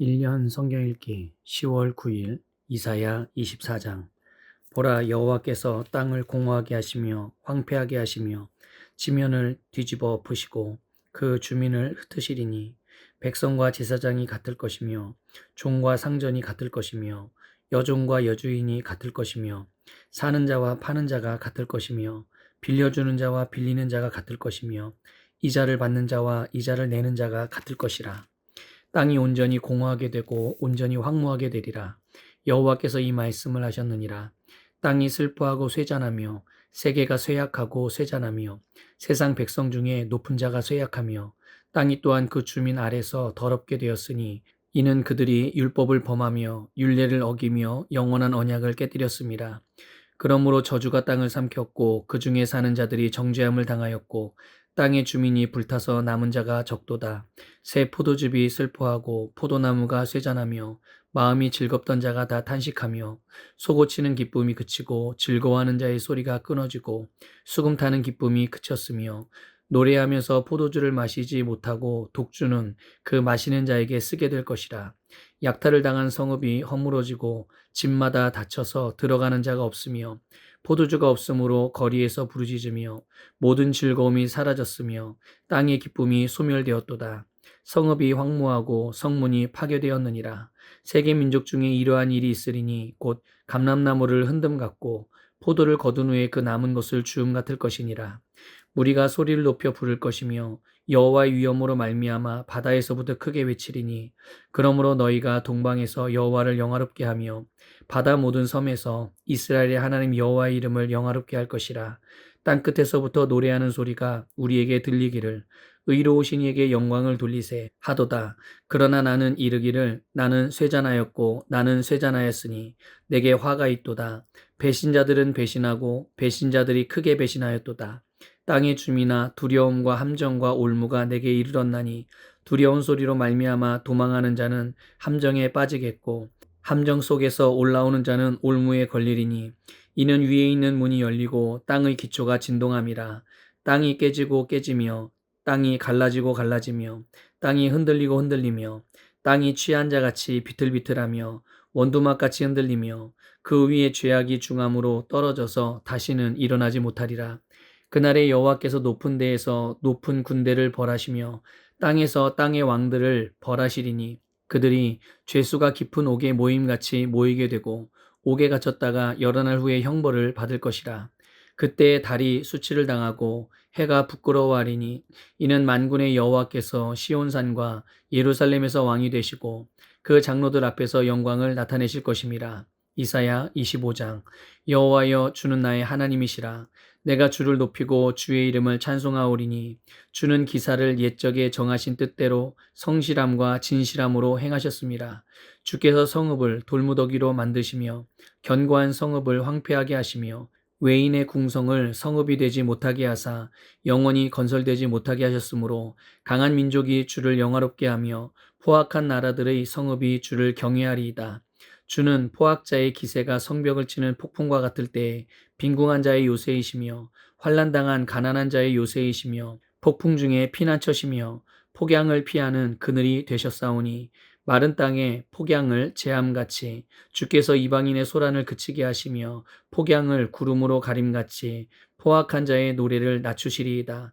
1년 성경 읽기 10월 9일 이사야 24장. 보라 여호와께서 땅을 공허하게 하시며 황폐하게 하시며 지면을 뒤집어 엎으시고 그 주민을 흩으시리니 백성과 제사장이 같을 것이며 종과 상전이 같을 것이며 여종과 여주인이 같을 것이며 사는 자와 파는 자가 같을 것이며 빌려주는 자와 빌리는 자가 같을 것이며 이자를 받는 자와 이자를 내는 자가 같을 것이라 땅이 온전히 공허하게 되고 온전히 황무하게 되리라. 여호와께서 이 말씀을 하셨느니라. 땅이 슬퍼하고 쇠잔하며 세계가 쇠약하고 쇠잔하며 세상 백성 중에 높은 자가 쇠약하며 땅이 또한 그 주민 아래서 더럽게 되었으니 이는 그들이 율법을 범하며 율례를 어기며 영원한 언약을 깨뜨렸습니다. 그러므로 저주가 땅을 삼켰고 그 중에 사는 자들이 정죄함을 당하였고 땅의 주민이 불타서 남은 자가 적도다. 새 포도즙이 슬퍼하고 포도나무가 쇠잔하며 마음이 즐겁던 자가 다 탄식하며 소고치는 기쁨이 그치고 즐거워하는 자의 소리가 끊어지고 수금 타는 기쁨이 그쳤으며 노래하면서 포도주를 마시지 못하고 독주는 그 마시는 자에게 쓰게 될 것이라. 약탈을 당한 성읍이 허물어지고 집마다 닫혀서 들어가는 자가 없으며 포도주가 없으므로 거리에서 부르짖으며 모든 즐거움이 사라졌으며 땅의 기쁨이 소멸되었도다. 성읍이 황무하고 성문이 파괴되었느니라. 세계 민족 중에 이러한 일이 있으리니 곧 감람나무를 흔듦 같고 포도를 거둔 후에 그 남은 것을 주음 같을 것이니라. 우리가 소리를 높여 부를 것이며 여호와의 위엄으로 말미암아 바다에서부터 크게 외치리니 그러므로 너희가 동방에서 여호와를 영화롭게 하며 바다 모든 섬에서 이스라엘의 하나님 여호와의 이름을 영화롭게 할 것이라 땅 끝에서부터 노래하는 소리가 우리에게 들리기를 의로우신 이에게 영광을 돌리세 하도다. 그러나 나는 이르기를 나는 쇠잔하였고 나는 쇠잔하였으니 내게 화가 있도다. 배신자들은 배신하고 배신자들이 크게 배신하였도다. 땅의 주민아 두려움과 함정과 올무가 내게 이르렀나니 두려운 소리로 말미암아 도망하는 자는 함정에 빠지겠고 함정 속에서 올라오는 자는 올무에 걸리리니 이는 위에 있는 문이 열리고 땅의 기초가 진동함이라 땅이 깨지고 깨지며 땅이 갈라지고 갈라지며 땅이 흔들리고 흔들리며 땅이 취한 자 같이 비틀비틀하며 원두막 같이 흔들리며 그 위에 죄악이 중함으로 떨어져서 다시는 일어나지 못하리라. 그날에 여호와께서 높은 데에서 높은 군대를 벌하시며 땅에서 땅의 왕들을 벌하시리니 그들이 죄수가 깊은 옥에 모임같이 모이게 되고 옥에 갇혔다가 여러 날 후에 형벌을 받을 것이라. 그때 달이 수치를 당하고 해가 부끄러워하리니 이는 만군의 여호와께서 시온산과 예루살렘에서 왕이 되시고 그 장로들 앞에서 영광을 나타내실 것임이라. 이사야 25장 여호와여 주는 나의 하나님이시라 내가 주를 높이고 주의 이름을 찬송하오리니 주는 기사를 옛적에 정하신 뜻대로 성실함과 진실함으로 행하셨습니다. 주께서 성읍을 돌무더기로 만드시며 견고한 성읍을 황폐하게 하시며 외인의 궁성을 성읍이 되지 못하게 하사 영원히 건설되지 못하게 하셨으므로 강한 민족이 주를 영화롭게 하며 포악한 나라들의 성읍이 주를 경외하리이다. 주는 포악자의 기세가 성벽을 치는 폭풍과 같을 때에 빈궁한 자의 요새이시며 환란당한 가난한 자의 요새이시며 폭풍 중에 피난처시며 폭양을 피하는 그늘이 되셨사오니 마른 땅에 폭양을 재함같이 주께서 이방인의 소란을 그치게 하시며 폭양을 구름으로 가림같이 포악한 자의 노래를 낮추시리이다.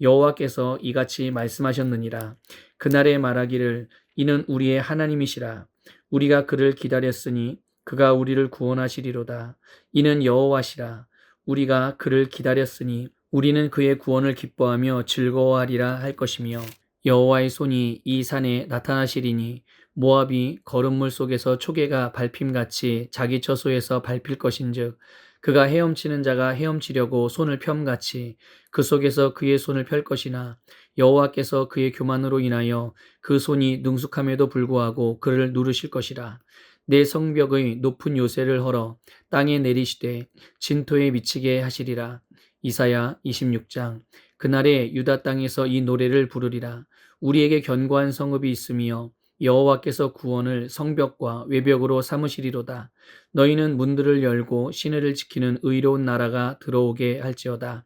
여호와께서 이같이 말씀하셨느니라. 그날에 말하기를 이는 우리의 하나님이시라. 우리가 그를 기다렸으니 그가 우리를 구원하시리로다. 이는 여호와시라. 우리가 그를 기다렸으니 우리는 그의 구원을 기뻐하며 즐거워하리라 할 것이며 여호와의 손이 이 산에 나타나시리니 모압이 거름물 속에서 초계가 밟힘같이 자기 처소에서 밟힐 것인즉 그가 헤엄치는 자가 헤엄치려고 손을 펴같이 그 속에서 그의 손을 펼 것이나 여호와께서 그의 교만으로 인하여 그 손이 능숙함에도 불구하고 그를 누르실 것이라. 내 성벽의 높은 요새를 헐어 땅에 내리시되 진토에 미치게 하시리라. 이사야 26장 그날에 유다 땅에서 이 노래를 부르리라. 우리에게 견고한 성읍이 있으며 여호와께서 구원을 성벽과 외벽으로 삼으시리로다. 너희는 문들을 열고 시내를 지키는 의로운 나라가 들어오게 할지어다.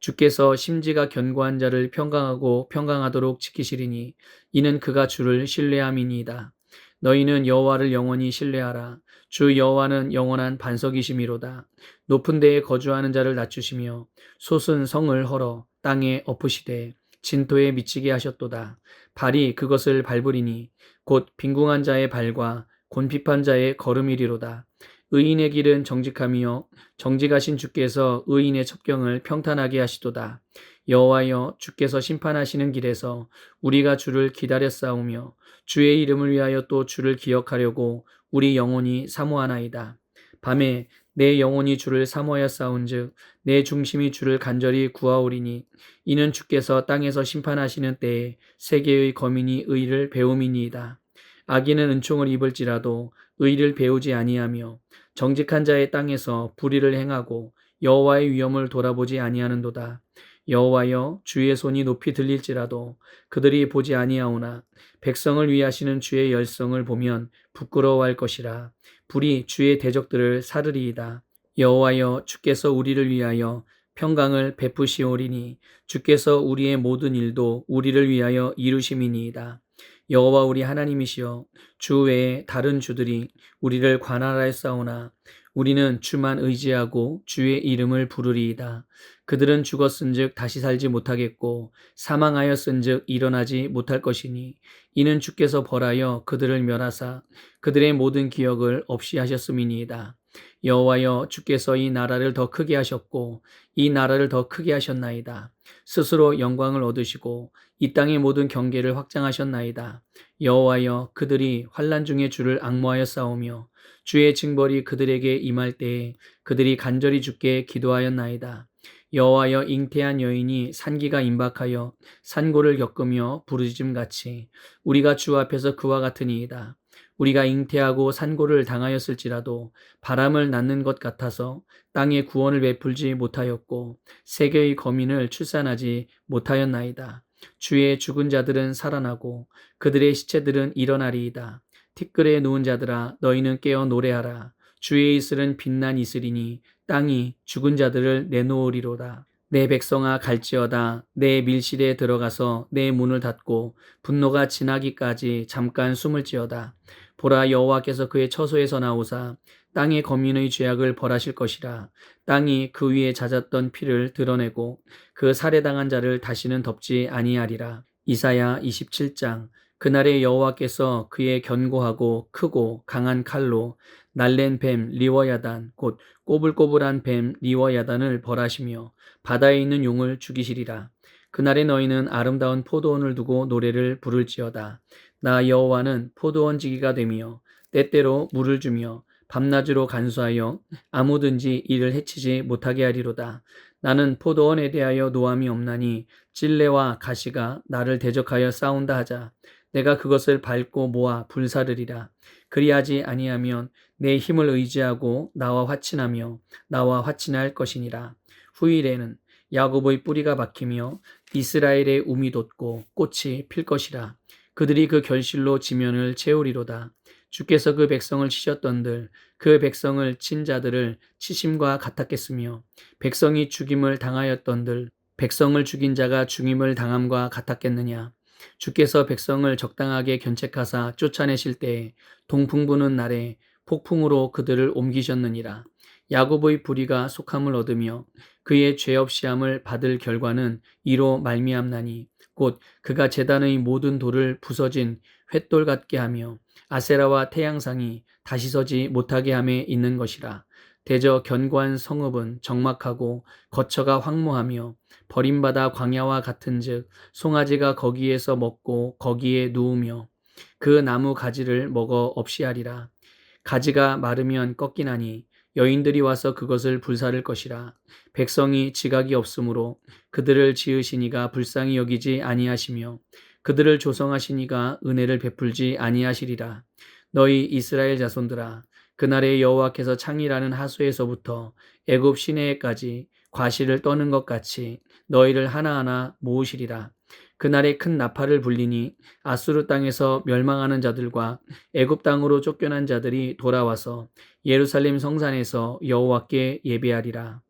주께서 심지가 견고한 자를 평강하고 평강하도록 지키시리니 이는 그가 주를 신뢰함이니이다. 너희는 여호와를 영원히 신뢰하라. 주 여호와는 영원한 반석이심이로다. 높은 데에 거주하는 자를 낮추시며 솟은 성을 헐어 땅에 엎으시되 진토에 미치게 하셨도다. 발이 그것을 밟으리니 곧 빈궁한 자의 발과 곤핍한 자의 걸음이리로다. 의인의 길은 정직함이요 정직하신 주께서 의인의 첩경을 평탄하게 하시도다. 여호와여 주께서 심판하시는 길에서 우리가 주를 기다렸사오며 주의 이름을 위하여 또 주를 기억하려고 우리 영혼이 사모하나이다. 밤에 내 영혼이 주를 사모하여 싸운즉 내 중심이 주를 간절히 구하오리니 이는 주께서 땅에서 심판하시는 때에 세계의 거민이 의를 배움이니이다. 악인은 은총을 입을지라도 의를 배우지 아니하며 정직한 자의 땅에서 불의를 행하고 여호와의 위엄을 돌아보지 아니하는도다. 여호와여 주의 손이 높이 들릴지라도 그들이 보지 아니하오나 백성을 위하시는 주의 열성을 보면 부끄러워할 것이라 불이 주의 대적들을 사르리이다. 여호와여 주께서 우리를 위하여 평강을 베푸시오리니 주께서 우리의 모든 일도 우리를 위하여 이루심이니이다. 여호와 우리 하나님이시여 주 외에 다른 주들이 우리를 관할하여 싸우나 우리는 주만 의지하고 주의 이름을 부르리이다. 그들은 죽었은즉 다시 살지 못하겠고 사망하였은즉 일어나지 못할 것이니 이는 주께서 벌하여 그들을 멸하사 그들의 모든 기억을 없이 하셨음이니이다. 여호와여 주께서 이 나라를 더 크게 하셨고 이 나라를 더 크게 하셨나이다. 스스로 영광을 얻으시고 이 땅의 모든 경계를 확장하셨나이다. 여호와여 그들이 환란 중에 주를 악모하여 싸우며 주의 징벌이 그들에게 임할 때에 그들이 간절히 주께 기도하였나이다. 여호와여 잉태한 여인이 산기가 임박하여 산고를 겪으며 부르짖음 같이 우리가 주 앞에서 그와 같으니이다. 우리가 잉태하고 산고를 당하였을지라도 바람을 낳는 것 같아서 땅에 구원을 베풀지 못하였고 세계의 거민을 출산하지 못하였나이다. 주의 죽은 자들은 살아나고 그들의 시체들은 일어나리이다. 티끌에 누운 자들아 너희는 깨어 노래하라. 주의 이슬은 빛난 이슬이니 땅이 죽은 자들을 내놓으리로다. 내 백성아 갈지어다 내 밀실에 들어가서 내 문을 닫고 분노가 지나기까지 잠깐 숨을지어다. 보라 여호와께서 그의 처소에서 나오사 땅의 거민의 죄악을 벌하실 것이라. 땅이 그 위에 잦았던 피를 드러내고 그 살해당한 자를 다시는 덮지 아니하리라. 이사야 27장 그날에 여호와께서 그의 견고하고 크고 강한 칼로 날랜 뱀 리워야단 곧 꼬불꼬불한 뱀 리워야단을 벌하시며 바다에 있는 용을 죽이시리라. 그날에 너희는 아름다운 포도원을 두고 노래를 부를지어다. 나 여호와는 포도원 지기가 되며 때때로 물을 주며 밤낮으로 간수하여 아무든지 이를 해치지 못하게 하리로다. 나는 포도원에 대하여 노함이 없나니 찔레와 가시가 나를 대적하여 싸운다 하자. 내가 그것을 밟고 모아 불사르리라. 그리하지 아니하면 내 힘을 의지하고 나와 화친하며 나와 화친할 것이니라. 후일에는 야곱의 뿌리가 박히며 이스라엘의 움이 돋고 꽃이 필 것이라. 그들이 그 결실로 지면을 채우리로다. 주께서 그 백성을 치셨던들 그 백성을 친 자들을 치심과 같았겠으며 백성이 죽임을 당하였던들 백성을 죽인 자가 죽임을 당함과 같았겠느냐. 주께서 백성을 적당하게 견책하사 쫓아내실 때에 동풍 부는 날에 폭풍으로 그들을 옮기셨느니라. 야곱의 불의가 속함을 얻으며 그의 죄 없이함을 받을 결과는 이로 말미암나니 곧 그가 재단의 모든 돌을 부서진 횃돌 같게 하며 아세라와 태양상이 다시 서지 못하게 함에 있는 것이라. 대저 견고한 성읍은 적막하고 거처가 황무하며 버림받아 광야와 같은즉 송아지가 거기에서 먹고 거기에 누우며 그 나무 가지를 먹어 없이 하리라. 가지가 마르면 꺾이나니 여인들이 와서 그것을 불사를 것이라 백성이 지각이 없으므로 그들을 지으시니가 불쌍히 여기지 아니하시며 그들을 조성하시니가 은혜를 베풀지 아니하시리라 너희 이스라엘 자손들아 그날에 여호와께서 창이라는 하수에서부터 애굽 시내에까지 과실을 떠는 것 같이 너희를 하나하나 모으시리라. 그날에 큰 나팔을 불리니 아수르 땅에서 멸망하는 자들과 애굽 땅으로 쫓겨난 자들이 돌아와서 예루살렘 성산에서 여호와께 예배하리라